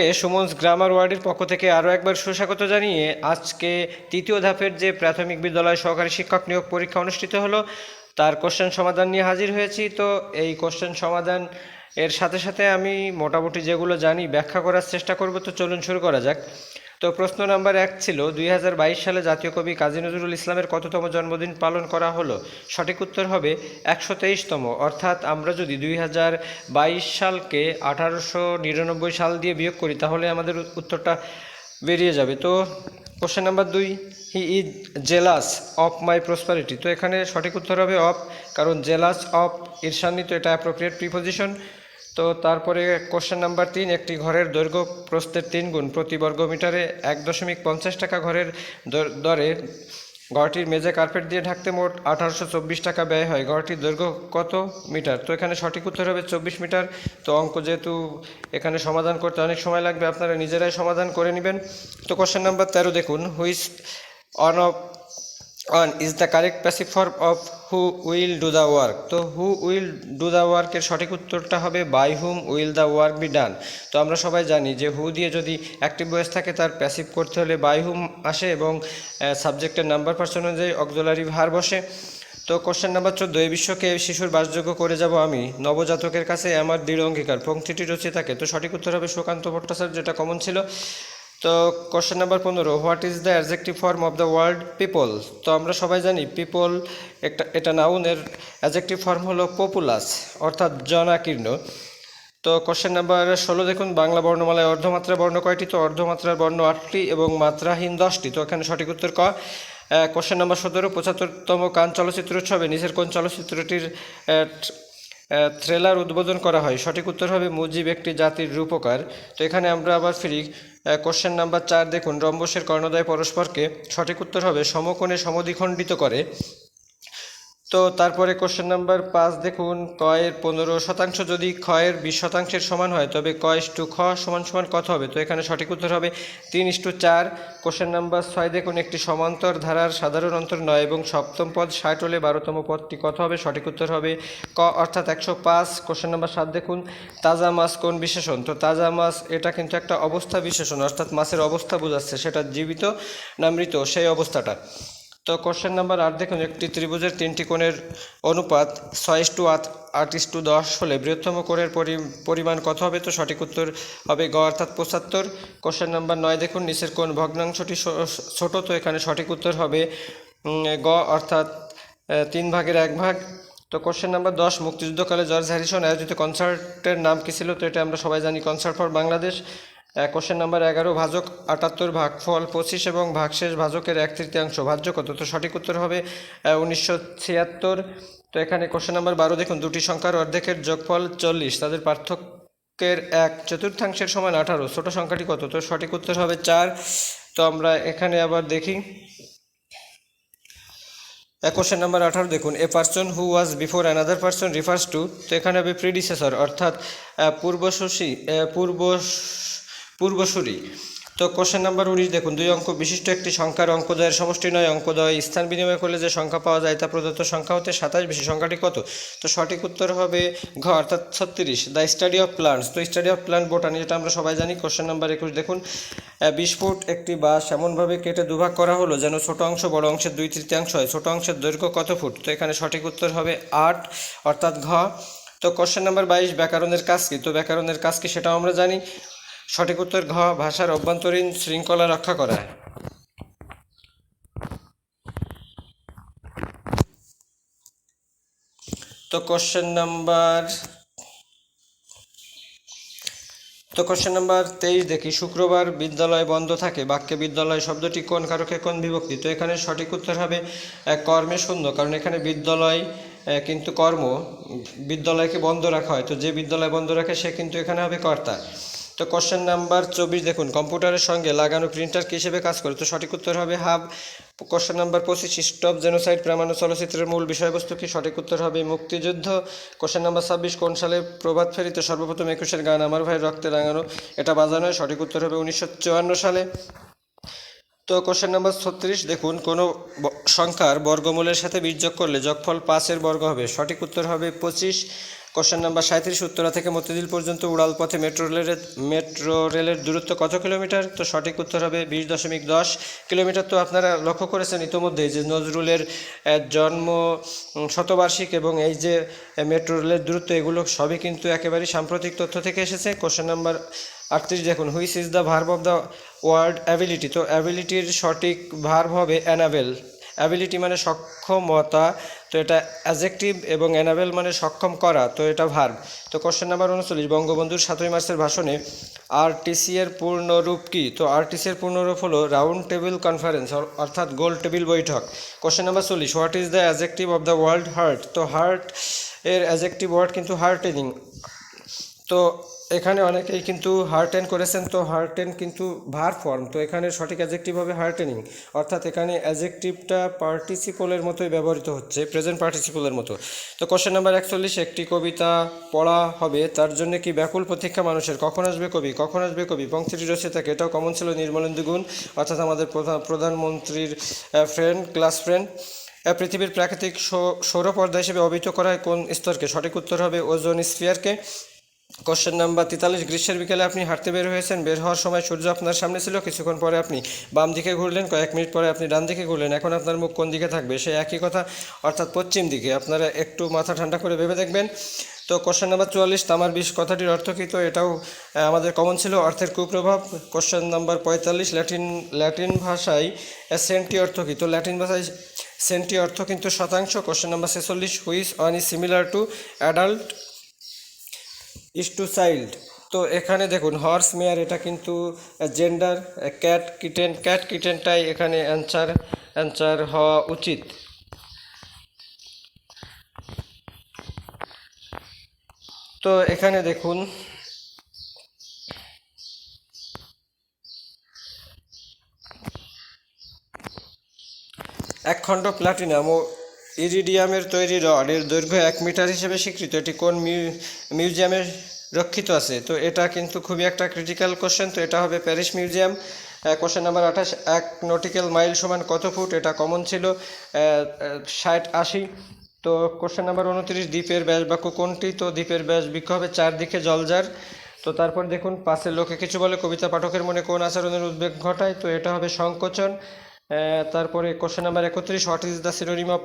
সবাইকে সুমনস গ্রামার ওয়ার্ডের পক্ষ থেকে আরও একবার সুস্বাগত জানিয়ে আজকে তৃতীয় ধাপের যে প্রাথমিক বিদ্যালয় সহকারী শিক্ষক নিয়োগ পরীক্ষা অনুষ্ঠিত হলো, তার কোশ্চেন সমাধান নিয়ে হাজির হয়েছি। তো এই কোশ্চেন সমাধান এর সাথে সাথে আমি মোটামুটি যেগুলো জানি ব্যাখ্যা করার চেষ্টা করব। তো চলুন শুরু করা যাক। তো প্রশ্ন নাম্বার এক ছিল, দুই হাজার বাইশ সালে জাতীয় কবি কাজী নজরুল ইসলামের কততম জন্মদিন পালন করা হলো? সঠিক উত্তর হবে একশো তেইশতম। অর্থাৎ আমরা যদি দুই হাজার বাইশ সালকে আঠারোশো নিরানব্বই সাল দিয়ে বিয়োগ করি, তাহলে আমাদের উত্তরটা বেরিয়ে যাবে। তো কোশ্চেন নাম্বার দুই, he is jealous of my prosperity তো এখানে সঠিক উত্তর হবে অফ, কারণ জেলাস অফ ঈর্ষান্বিত, এটা অ্যাপ্রোপ্রিয়েট প্রিপোজিশন। তো তারপরে কোশ্চেন নাম্বার তিন, একটি ঘরের দৈর্ঘ্য প্রস্থের তিন গুণ প্রতি বর্গ মিটারে এক দশমিক পঞ্চাশ টাকা ঘরের দর- ঘরটির মেঝে কার্পেট দিয়ে ঢাকতে মোট আঠারোশো চব্বিশ টাকা ব্যয় হয়। ঘরটির দৈর্ঘ্য কত মিটার? তো এখানে সঠিক উত্তর হবে চব্বিশ মিটার। তো অঙ্ক যেহেতু এখানে সমাধান করতে অনেক সময় লাগবে, আপনারা নিজেরাই সমাধান করে নেবেন। তো কোশ্চেন নাম্বার তেরো দেখুন which on of on is the correct passive form of who will do the work তো হু উইল ডু দ্য ওয়ার্কের সঠিক উত্তরটা হবে by whom will the work be done তো আমরা সবাই জানি যে হু দিয়ে যদি অ্যাক্টিভ বয়েস থাকে তার প্যাসিভ করতে হলে বাই হুম আসে এবং সাবজেক্টের নাম্বার পার্সন অনুযায়ী অক্সিলারি ভার বসে। তো কোশ্চেন নাম্বার চোদ্দ, এই বিশ্বকে শিশুর বাসযোগ্য করে যাব আমি। নবজাতকের কাছে আমার দৃঢ় অঙ্গীকার। পংক্তিটি রচিত থাকে। তো সঠিক উত্তর হবে সুকান্ত ভট্টাচার্য, যেটা কমন ছিল। তো কোশ্চেন নাম্বার পনেরো what is the adjective form of the world people তো আমরা সবাই জানি পিপল একটা, এটা নাউনের অ্যাডজেক্টিভ ফর্ম হলো পপুলাস অর্থাৎ জনাকীর্ণ। তো কোশ্চেন নাম্বার ষোলো দেখুন, বাংলা বর্ণমালায় অর্ধমাত্রা বর্ণ কয়টি? তো অর্ধমাত্রার বর্ণ আটটি এবং মাত্রাহীন দশটি। তো এখানে সঠিক উত্তর ক? কোশ্চেন নাম্বার সতেরো, পঁচাত্তরতম কান চলচ্চিত্র উৎসবে নিজের কোন চলচ্চিত্রটির থ্রিলার উদ্বোধন করা হয়। সঠিক উত্তর হবে মুজিব, একটি জাতির রূপকার। তো এখানে আমরা আবার ফিরি। কোশ্চেন নাম্বার চার দেখুন। রম্বসের কর্ণদয় পরস্পরকে সঠিক উত্তর হবে সমকোণে সমদ্বিখণ্ডিত করে। তো তারপরে কোশ্চেন নাম্বার পাঁচ দেখুন, কয়ের পনেরো শতাংশ যদি ক্ষয়ের বিশ শতাংশের সমান হয়, তবে ক টু খ সমান সমান কত হবে? তো এখানে সঠিক উত্তর হবে তিন ইস্টু চার। কোশ্চেন নাম্বার ছয় দেখুন, একটি সমান্তর ধারার সাধারণ অন্তর নয় এবং সপ্তম পদ ষাট হলে বারোতম পদটি কত হবে? সঠিক উত্তর হবে ক অর্থাৎ একশো পাঁচ। কোশ্চেন নাম্বার সাত দেখুন, তাজা মাছ কোন বিশেষণ? তো তাজা মাছ, এটা কিন্তু একটা অবস্থা বিশেষণ, অর্থাৎ মাছের অবস্থা বোঝাচ্ছে, সেটা জীবিত না মৃত? সেই অবস্থাটা। তো কোশ্চেন নাম্বার আট, দেখুন, একটি ত্রিভুজের তিনটি কোণের অনুপাত ছয় টু আট আট টু দশ হলে বৃহত্তম কোণের পরি- পরিমাণ কত হবে? তো সঠিক উত্তর হবে গ অর্থাৎ পঁচাত্তর। কোশ্চেন নাম্বার নয়, দেখুন, নিচের কোণ ভগ্নাংশটি ছোট, তো এখানে সঠিক উত্তর হবে গ অর্থাৎ তিন ভাগের এক ভাগ। তো কোশ্চেন নাম্বার দশ, মুক্তিযুদ্ধকালে জর্জ হ্যারিসন আয়োজিত কনসার্টের নাম কী ছিল? তো এটা আমরা সবাই জানি concert for Bangladesh question number এগারো ভাজক আটাত্তর ভাগফল পঁচিশ এবং ভাগশেষ ভাজকের এক তৃতীয়াংশ। ভাজ্য কত তো সঠিক উত্তর হবে উনিশশো ছিয়াত্তর। তো এখানে কোশ্চেন নাম্বার বারো, দেখুন, দুটি সংখ্যার অর্ধেকের যোগফল চল্লিশ। তাদের পার্থক্যের এক চতুর্থাংশের সমান আঠারো। ছোট সংখ্যাটি কত? তো সঠিক উত্তর হবে চার। তো আমরা এখানে আবার দেখি। কোশ্চেন নাম্বার আঠারো, দেখুন a person who was before another person refers to তো এখানে হবে প্রিডিসেসর অর্থাৎ পূর্বশী পূর্ব পূর্বসূরি। তো কোশ্চেন নাম্বার উনিশ, দেখুন, দুই অঙ্ক বিশিষ্ট একটি সংখ্যার অঙ্কদয়ের সমষ্টি নয়, অঙ্কদয় স্থান বিনিময় করলে যে সংখ্যা পাওয়া যায় তা প্রদত্ত সংখ্যা হতে সাতাশ, বেশি সংখ্যাটি কত? তো সঠিক উত্তর হবে ঘ, অর্থাৎ ছত্রিশ দ্য স্টাডি অফ প্লান্টস তো স্টাডি অফ প্লান্ট বোটানি যেটা আমরা সবাই জানি কোশ্চেন নাম্বার একুশ, দেখুন বিশ ফুট একটি বাস এমনভাবে কেটে দুভাগ করা হলো যেন ছোট অংশ, বড় অংশের দুই তৃতীয়াংশ হয়। ছোট অংশের দৈর্ঘ্য কত ফুট? তো এখানে সঠিক উত্তর হবে আট, অর্থাৎ ঘ। তো কোশ্চেন নাম্বার বাইশ, ব্যাকরণের কাজ কি? তো ব্যাকরণের কাজ কি সেটাও আমরা জানি। সঠিক উত্তর ঘ, ভাষার অভ্যন্তরীণ শৃঙ্খলা রক্ষা করা। তো কোশ্চেন নাম্বার তো কোশ্চেন নাম্বার তেইশ দেখি। শুক্রবার বিদ্যালয় বন্ধ থাকে। বাক্যে বিদ্যালয় শব্দটি কোন কারকে কোন বিভক্তি? তো এখানে সঠিক উত্তর হবে কর্মে শূন্য। কারণ এখানে বিদ্যালয় কিন্তু কর্ম। বিদ্যালয়কে বন্ধ রাখা হয়। তো যে বিদ্যালয় বন্ধ রাখে, সে কিন্তু এখানে হবে কর্তা। তো কোশ্চেন নাম্বার চব্বিশ দেখুন, কম্পিউটারের সঙ্গে লাগানো প্রিন্টার কী হিসেবে কাজ করে? তো সঠিক উত্তর হবে হাব কোশ্চেন নাম্বার পঁচিশ স্টপ জেনোসাইড প্রামাণ্য চলচ্চিত্রের মূল বিষয়বস্তু কি? সঠিক উত্তর হবে মুক্তিযুদ্ধ। কোশ্চেন নাম্বার ছাব্বিশ, কোন সালে প্রভাত ফেরিতে সর্বপ্রথম একুশের গান আমার ভাই রক্তে রাঙানো এটা বাজানো হয়, সঠিক উত্তর হবে উনিশশো চুয়ান্ন সালে। তো কোশ্চেন নাম্বার ছত্রিশ, দেখুন, কোনো সংখ্যার বর্গমূলের সাথে বীজ করলে যোগফল পাঁচের বর্গ হবে? সঠিক উত্তর হবে পঁচিশ। কোশ্চেন নাম্বার সাঁত্রিশ উত্তরা থেকে মতিঝিল পর্যন্ত উড়াল পথে মেট্রো রেলের মেট্রো রেলের দূরত্ব কত কিলোমিটার তো সঠিক উত্তর হবে বিশ দশমিক দশ কিলোমিটার তো আপনারা লক্ষ্য করেছেন ইতোমধ্যেই যে নজরুলের জন্ম শতবার্ষিক এবং এই যে মেট্রো রেলের দূরত্ব, এগুলো সবই কিন্তু একেবারেই সাম্প্রতিক তথ্য থেকে এসেছে। কোশ্চেন নাম্বার আটত্রিশ, দেখুন which is the verb of the word ability তো অ্যাবিলিটির সঠিক ভার্ব হবে অ্যানাবেল অ্যাবিলিটি মানে সক্ষমতা, তো এটা অ্যাজেক্টিভ এবং অ্যানাবেল মানে সক্ষম করা, তো এটা ভার্ব তো কোশ্চেন নাম্বার উনচল্লিশ, বঙ্গবন্ধুর সাতই মার্চের ভাষণে আরটিসি এর পূর্ণরূপ কী? তো আরটিসি এর পূর্ণরূপ হলো রাউন্ড টেবিল কনফারেন্স অর্থাৎ গোল টেবিল বৈঠক। কোশ্চেন নাম্বার চল্লিশ what is the adjective of the world hurt তো হার্ট এর অ্যাজেক্টিভ ওয়ার্ড কিন্তু হার্টেনিং তো এখানে অনেকেই কিন্তু হার্টেন করেছেন, তো হার্টেন কিন্তু ভার ফর্ম তো এখানে সঠিক অ্যাজেক্টিভ হবে হার্টেনিং অর্থাৎ এখানে অ্যাজেক্টিভটা পার্টিসিপলের মতোই ব্যবহৃত হচ্ছে প্রেজেন্ট পার্টিসিপলের মতো। তো কোশ্চেন নাম্বার একচল্লিশ, একটি কবিতা পড়া হবে, তার জন্য কি ব্যাকুল প্রতীক্ষা মানুষের? কখন আসবে কবি? কখন আসবে কবি? পংক্তিটি রয়েছে থাকে এটাও কমন ছিল নির্মলেন্দু গুণ, অর্থাৎ আমাদের প্রধান, প্রধানমন্ত্রীর ফ্রেন্ড ক্লাস ফ্রেন্ড পৃথিবীর প্রাকৃতিক সৌরপর্দা হিসেবে অভিহিত করা হয় কোন স্তরকে? সঠিক উত্তর হবে ওজোন স্ফিয়ারকে। কোশ্চেন নাম্বার তেতাল্লিশ, গ্রীষ্মের বিকেলে আপনি হাঁটতে বের হয়েছেন, বের হওয়ার সময় সূর্য আপনার সামনে ছিল, কিছুক্ষণ পরে আপনি বাম দিকে ঘুরলেন, কয়েক মিনিট পরে আপনি ডান দিকে ঘুরলেন, এখন আপনার মুখ কোন দিকে থাকবে? সেই একই কথা, অর্থাৎ পশ্চিম দিকে, আপনারা একটু মাথা ঠান্ডা করে ভেবে দেখবেন। তো কোশ্চেন নাম্বার চুয়াল্লিশ, তামার বিষ কথাটির অর্থ কী? তো এটাও আমাদের কমন ছিল, অর্থের কুপ্রভাব। কোশ্চেন নাম্বার পঁয়তাল্লিশ ল্যাটিন ল্যাটিন ভাষায় সেন্টি অর্থ কী? তো ল্যাটিন ভাষায় সেন্টি অর্থ কিন্তু শতাংশ। কোশ্চেন নাম্বার ছেচল্লিশ which one is similar to adult is to child তো এখানে দেখুন হর্স মেয়ার এটা কিন্তু জেন্ডার ক্যাট কিটেন ক্যাট কিটেনটাই এখানে অ্যান্সার অ্যান্সার হওয়া উচিত। তো এখানে দেখুন এক খণ্ড প্লাটিনাম ও ইরিডিয়ামের তৈরি রড, এর দৈর্ঘ্য এক মিটার হিসেবে স্বীকৃত। এটি কোন মিউ- মিউজিয়ামে রক্ষিত আছে? তো এটা কিন্তু খুবই একটা ক্রিটিক্যাল কোশ্চেন তো এটা হবে প্যারিস মিউজিয়াম। কোশ্চেন নাম্বার আঠাশ, এক নটিক্যাল মাইল সমান কত ফুট? এটা কমন ছিল ষাট আশি। তো কোশ্চেন নাম্বার উনত্রিশ, দ্বীপের ব্যাস বাক্য কোনটি? তো দ্বীপের ব্যাস বৃক্ষ হবে চারদিকে জলজার তো তারপর দেখুন, পাশের লোকে কিছু বলে, কবিতা পাঠকের মনে কোন আচরণের উদ্বেগ ঘটায়? তো এটা হবে সংকোচন। তারপরে কোশ্চেন নাম্বার একত্রিশ what is the synonym of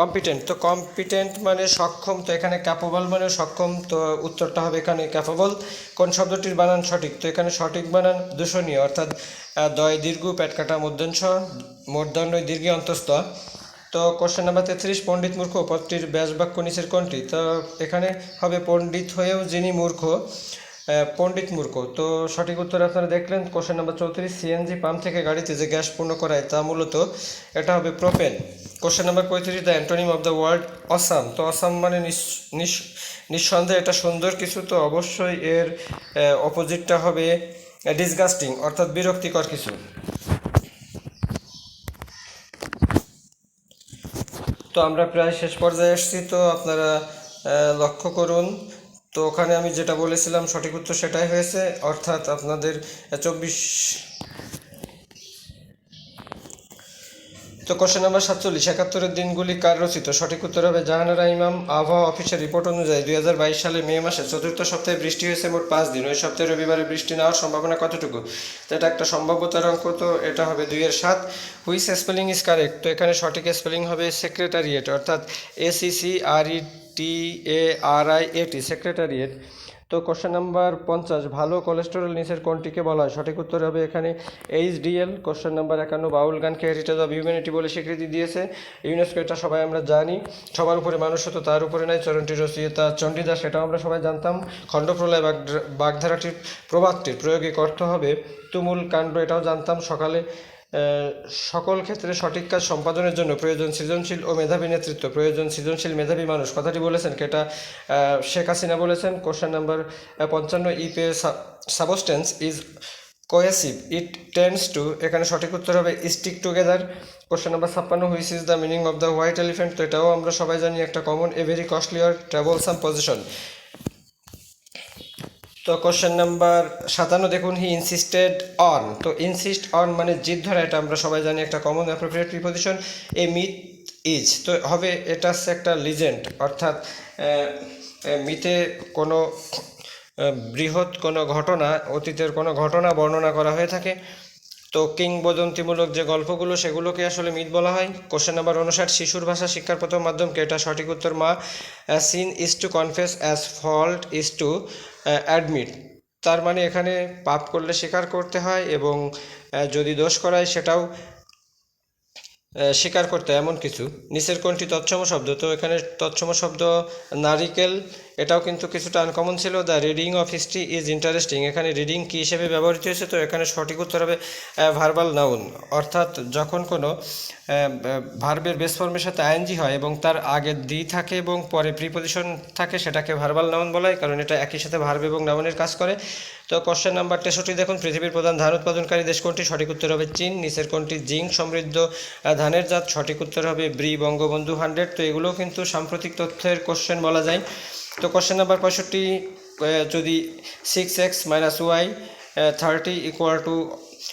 competent তো কম্পিটেন্ট মানে সক্ষম, তো এখানে ক্যাপেবল মানে সক্ষম, তো উত্তরটা হবে এখানে ক্যাপেবল কোন শব্দটির বানান সঠিক? তো এখানে সঠিক বানান দূষণীয়, অর্থাৎ দয়, দীর্ঘ, পেট কাটা মধ্যাংশ মূর্ধন্য দীর্ঘ, অন্তস্থ। তো কোশ্চেন নাম্বার তেত্রিশ, পণ্ডিত মূর্খ, পদটির ব্যাস বাক্য নিচের কোনটি? তো এখানে হবে পণ্ডিত হয়েও যিনি মূর্খ পণ্ডিত মূর্খ। তো সঠিক উত্তর আপনারা দেখলেন, কোশ্চেন নাম্বার চৌত্রিশ, সিএনজি পাম্প থেকে গাড়িতে যে গ্যাস পূর্ণ করায় তা মূলত এটা হবে প্রোপেন। কোশ্চেন নাম্বার পঁয়ত্রিশ, the antonym of the world awesome. তো অসাম মানে নিস- নিস- নিঃসন্দেহে এটা সুন্দর কিছু, তো অবশ্যই এর অপোজিটটা হবে ডিসগাস্টিং অর্থাৎ বিরক্তিকর কিছু। তো আমরা প্রায় শেষ পর্যায়ে এসেছি, তো আপনারা লক্ষ্য করুন তো ওখানে আমি যেটা বলেছিলাম সঠিক উত্তর সেটাই হয়েছে। অর্থাৎ আপনাদের চব্বিশ তো কোশ্চেন নাম্বার সাতচল্লিশ, একাত্তরের দিনগুলি কার রচিত? সঠিক উত্তর হবে জাহানারা ইমাম আবহাওয়া অফিসের রিপোর্ট অনুযায়ী দুই হাজার বাইশ সালে মে মাসে চতুর্থ সপ্তাহে বৃষ্টি হয়েছে মোট পাঁচ দিন। ওই সপ্তাহে রবিবারে বৃষ্টি নেওয়ার সম্ভাবনা কতটুকু? তো এটা একটা সম্ভাব্যতার অঙ্ক, তো এটা হবে দুইয়ের সাত। হুইস স্পেলিং ইজ কারেক্ট? তো এখানে সঠিক স্পেলিং হবে সেক্রেটারিয়েট, অর্থাৎ S E C R E T A R I A T secretariat তো কোশ্চেন নাম্বার পঞ্চাশ, ভালো কোলেস্টেরল নিচের কোনটিকে বলা হয়? সঠিক উত্তর হবে এখানে এইচডিএল কোশ্চেন নাম্বার একান্ন, বাউল গানকে হেরিটেজ অফ হিউম্যানিটি বলে স্বীকৃতি দিয়েছে। ইউনেস্কো এটা সবাই আমরা জানি। সবার উপরে মানুষ হতো তার উপরে নাই, চরণটি রচয়িতা চণ্ডীদাস সেটাও আমরা সবাই জানতাম। খণ্ডপ্রলয় বাগধা- বাগধারাটির প্রবাদটির প্রয়োগিক অর্থ হবে তুমুল কাণ্ড, এটাও জানতাম। সকালে সকল ক্ষেত্রে সঠিক কাজ সম্পাদনের জন্য প্রয়োজন সৃজনশীল ও মেধাবী নেতৃত্ব, প্রয়োজন সৃজনশীল মেধাবী মানুষ। কথাটি বলেছেন কেটা শেখ হাসিনা বলেছেন, কোশ্চেন নাম্বার পঞ্চান্ন ইপে substance is cohesive it tends to, এখানে সঠিক উত্তর হবে, স্টিক টুগেদার। কোশ্চেন নাম্বার ছাপ্পান্ন which is the meaning of the white elephant তো এটাও আমরা সবাই জানি একটা কমন, এ ভেরি কস্টলি আর ট্রাভেলসাম পজিশন। তো কোশ্চেন নাম্বার সাতান্ন দেখুন হি ইনসিস্টেড অন তো ইনসিস্ট অন মানে জিদ ধরা, এটা আমরা সবাই জানি, একটা common appropriate preposition a myth is তো হবে এটা হচ্ছে একটা লিজেন্ড অর্থাৎ মিথে কোনো বৃহৎ কোনো ঘটনা, অতীতের কোনো ঘটনা বর্ণনা করা হয়ে থাকে। তো কিংবদন্তিমূলক যে গল্পগুলো, সেগুলোকে আসলে মিথ বলা হয়। কোশ্চেন নাম্বার অনুসার শিশুর ভাষা শিক্ষার প্রথম মাধ্যমকে এটা সঠিক উত্তর মা sin is to confess as fault is to admit তার মানে এখানে পাপ করলে স্বীকার করতে হয় এবং যদি দোষ করায় সেটাও স্বীকার করতে এমন কিছু। নিচের কোনটি তৎসম শব্দ, তো এখানে তৎসম শব্দ নারিকেল, এটাও কিন্তু কিছুটা আনকমন ছিল। The reading of history is interesting এখানে রিডিং কী হিসেবে ব্যবহৃত হয়েছে? তো এখানে সঠিক উত্তর হবে ভার্বাল নাউন অর্থাৎ যখন কোনো ভার্বের বেস ফর্মের সাথে আইএনজি হয় এবং তার আগে দি থাকে এবং পরে প্রিপোজিশন থাকে, সেটাকে ভার্বাল নাউন বলা হয় কারণ এটা একই সাথে ভার্ব এবং নাউনের কাজ করে। তো কোশ্চেন নাম্বার তেষট্টি দেখুন, পৃথিবীর প্রধান ধান উৎপাদনকারী দেশ কোনটি? সঠিক উত্তর হবে চীন, নিচের কোনটি? জিঙ্ক সমৃদ্ধ ধানের জাত, সঠিক উত্তর হবে ব্রি, বঙ্গবন্ধু হান্ড্রেড। তো এগুলোও কিন্তু সাম্প্রতিক তথ্যের কোশ্চেন বলা যায়। তো কোশ্চেন নাম্বার পঁয়ষট্টি যদি six X minus Y thirty equal to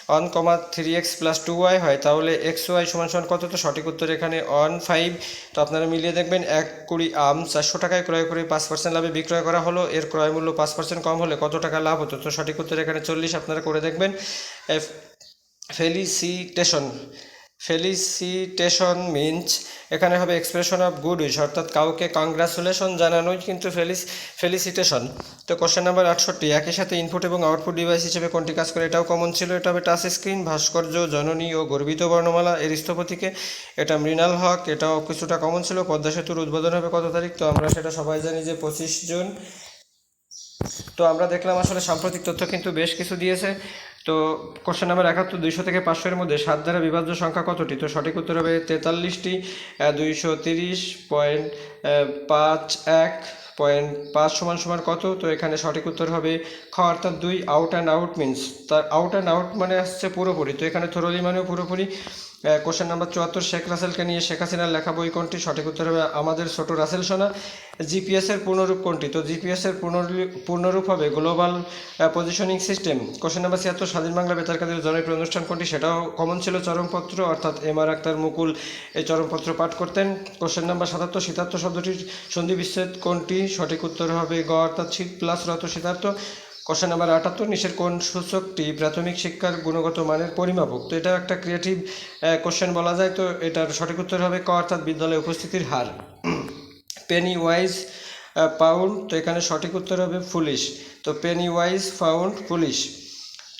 one comma three X plus two Y হয়, তাহলে এক্স ওয়াই সমান সমান কত? তো সঠিক উত্তর এখানে ওয়ান ফাইভ তো আপনারা মিলিয়ে দেখবেন এক কুড়ি আম চারশো টাকায় ক্রয় করে পাঁচ পার্সেন্ট লাভে বিক্রয় করা হলো। এর ক্রয় মূল্য পাঁচ পার্সেন্ট কম হলে কত টাকা লাভ হতো? তো সঠিক উত্তর এখানে চল্লিশ, আপনারা করে দেখবেন। ফেলিসিটেশন। ফেলিসিটেশন মিনস এখানে হবে এক্সপ্রেশন অফ গুড উইশ, অর্থাৎ কাউকে কংগ্রাচুলেশন জানানোই কিন্তু ফেলিস, ফেলিসিটেশন। তো কোশ্চেন নাম্বার আটষট্টি, একই সাথে ইনপুট এবং আউটপুট ডিভাইস হিসেবে কোনটি কাজ করে এটাও কমন ছিল, এটা হবে টাচ স্ক্রিন ভাস্কর্য, জননী ও গর্বিত বর্ণমালা, এর স্থপতিকে। এটা মৃণাল হক, এটাও কিছুটা কমন ছিল, পদ্মা সেতুর উদ্বোধন হবে কত তারিখ? তো আমরা সেটা সবাই জানি যে পঁচিশ জুন। তো আমরা দেখলাম আসলে সাম্প্রতিক তথ্য কিন্তু বেশ কিছু দিয়েছে। তো কোশ্চেন নাম্বার একাত্তর, দুইশো থেকে পাঁচশো এর মধ্যে সাত দ্বারা বিভাজ্য সংখ্যা কতটি? তো সঠিক উত্তর হবে তেতাল্লিশটি দুইশো তিরিশ পয়েন্ট পাঁচ এক পয়েন্ট পাঁচ সমান সমান কত? তো এখানে সঠিক উত্তর হবে খ অর্থাৎ দুই আউট অ্যান্ড আউট মিনস তার আউট অ্যান্ড আউট মানে আসছে পুরোপুরি। তো এখানে থরলি মানেও পুরোপুরি। কোশ্চেন নাম্বার চুয়াত্তর, শেখ রাসেলকে নিয়ে শেখ হাসিনার লেখা বই কোনটি? সঠিক উত্তর হবে আমাদের ছোট রাসেল সোনা। জিপিএসের পূর্ণরূপ কোনটি? তো জিপিএসের পূর্ণরূপ পূর্ণরূপ হবে global positioning system question number ছিয়াত্তর স্বাধীন বাংলা বেতারকাদের জনপ্রিয় অনুষ্ঠান কোনটি সেটাও কমন ছিল চরমপত্র, অর্থাৎ এম আর আক্তার মুকুল এই চরমপত্র পাঠ করতেন। কোশ্চেন নাম্বার সাতাত্তর শীতার্থ শব্দটির সন্ধি বিচ্ছেদ কোনটি? সঠিক উত্তর হবে গ, অর্থাৎ শীত প্লাস রত শীতার্থ কোশ্চেন নাম্বার আটাত্তর নিচের কোন সূচকটি প্রাথমিক শিক্ষার গুণগত মানের পরিমাপক? তো এটা একটা ক্রিয়েটিভ কোশ্চেন বলা যায়, তো এটার সঠিক উত্তর হবে ক, অর্থাৎ বিদ্যালয়ে উপস্থিতির হার। পেনি ওয়াইজ পাউন্ড তো এখানে সঠিক উত্তর হবে ফুলিশ তো পেনি ওয়াইজ পাউন্ড পুলিশ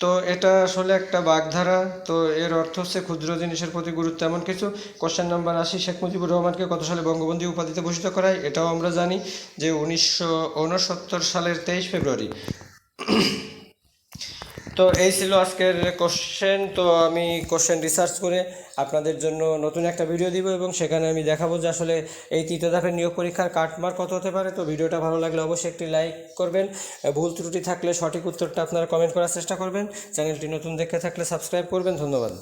তো এটা আসলে একটা বাগধারা। তো এর অর্থ হচ্ছে ক্ষুদ্র জিনিসের প্রতি গুরুত্ব এমন কিছু। কোশ্চেন নাম্বার আশি, শেখ মুজিবুর রহমানকে কত সালে বঙ্গবন্ধু উপাধিতে ভূষিত করায় এটাও আমরা জানি যে উনিশশো উনসত্তর সালের তেইশ ফেব্রুয়ারি। তো এই ছিল আজকের কোশ্চেন তো আমি কোশ্চেন রিসার্চ করে আপনাদের জন্য নতুন একটা ভিডিও দিব এবং সেখানে আমি দেখাবো যে আসলে এই তৃতীয় ধাপের নিয়োগ পরীক্ষার কাটমার কত হতে পারে। তো ভিডিওটা ভালো লাগলে অবশ্যই একটি লাইক করবেন। ভুল ত্রুটি থাকলে সঠিক উত্তরটা আপনারা কমেন্ট করার চেষ্টা করবেন। চ্যানেলটি নতুন দেখে থাকলে সাবস্ক্রাইব করবেন। ধন্যবাদ।